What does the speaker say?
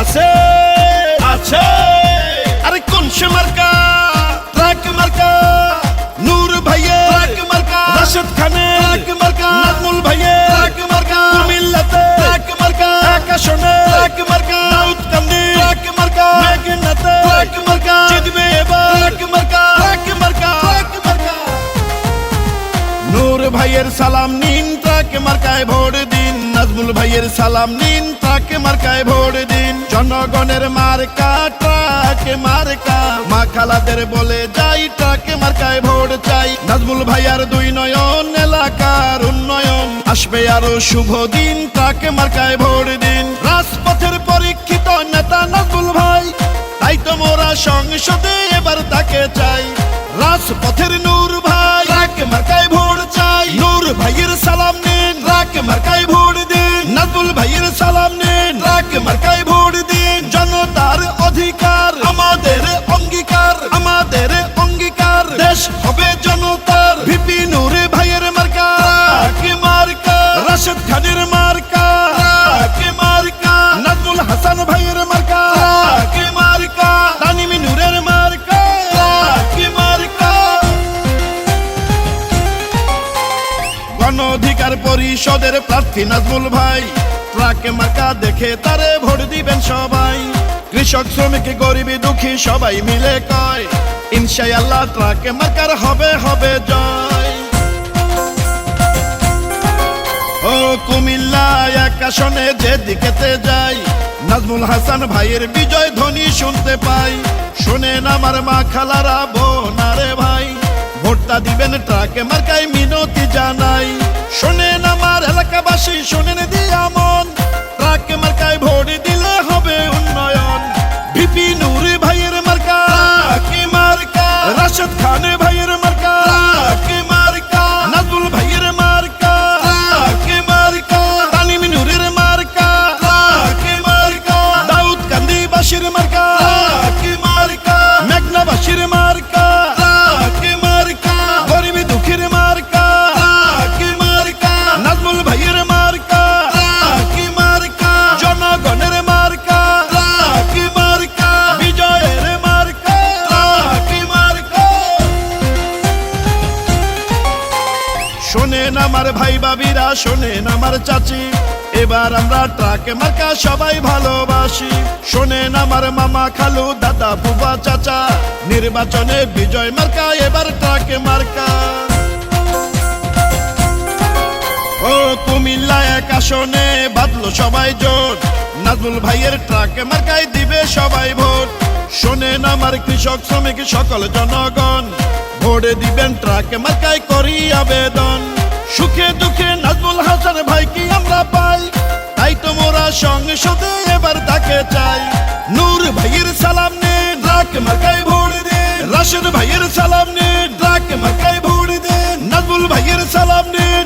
আছে আছে আরে কোন সে মার্কা ট্রাক মার্কা নূর ভাইয়ে ট্রাক মার্কা রাশেদ খানে ট্রাক মার্কা নাজমুল ভাইয়ে ট্রাক মার্কা কুমিল্লাতে ট্রাক মার্কা আকাশনে ট্রাক মার্কা দাউদ কান্দি ট্রাক মার্কা মেঘনাতে ট্রাক মার্কা জিতবে এবার ট্রাক মার্কা ট্রাক মার্কা ট্রাক মার্কা নূর ভাইয়ের সালাম নিন ট্রাক মার্কায় ভোট দিন নাজমুল ভাইয়ের সালাম নিন ট্রাক মার্কায় ভোট দিন জনগণের মার্কা ট্রাক মার্কা? মা খালাদের বলে যাই ট্রাক মার্কায় ভোট চাই? নাজমুল ভাইয়ার দুই নয়ন, এলাকার উন্নয়ন। আসবে আরও শুভ দিন ট্রাক মার্কায় ভোট দিন? রাজপথের পরীক্ষিত নেতা নাজমুল ভাই, তাই তো মোরা সংসদে এবার তাকে চাই। রাজপথের নূর পরিষদের প্রার্থী নাজমুল ভাই। ট্রাকে মার্কা দেখে তারে ভোট দিবেন সবাই। কৃষক, শ্রমিক, গরিবী, দুঃখী সবাই মিলে কয় ইনশাই আল্লাহ ট্রাকে মার্কার হবে হবে জয়। ও কুমিল্লা এক আসনে যে দিকেতে যাই, নাজমুল হাসান ভাইয়ের বিজয় ধ্বনি শুনতে পাই। শোনেন আমার মা খালারা বোনারে ভাই। ভোটটা দিবেন ট্রাকে মার্কাই মিনতি জানাই। আমার এলাকাবাসী শোনেন দিয়া মন ট্রাকে মার্কায় ভোট দিলে হবে উন্নয়ন। ভিপি নূর ভাইয়ের মার্কা কি মার্কা। রাশেদ খান শোনেন আমার ভাই বাবিরা, শোনেন আমার চাচি। এবার আমরা ট্রাকে মার্কা সবাই ভালোবাসি। শোনেন আমার মামা খালু, দাদা, বুবা, চাচা। নির্বাচনে বিজয় মার্কা, এবার ট্রাকে মার্কা। ও কুমিল্লা এক আসনে বাদলো সবাই জোট। নাজমুল ভাইয়ের ট্রাকে মার্কায় দিবে সবাই ভোট। শোনেন আমার কৃষক, শ্রমিক, সকল জনগণ। ভোটে দিবেন ট্রাকে মার্কায় করি আবেদন। হাসান ভাই আমরা পাই। তাই তো মোরা সংসদে এবার তাকে চাই। নূর ভাইয়ের সালাম নে ট্রাকে মার্কায় ভোট দে। রাশেদ ভাইয়ের সালাম নে ট্রাকে মার্কায় ভোট দে। নাজমুল ভাইয়ের সালাম নিন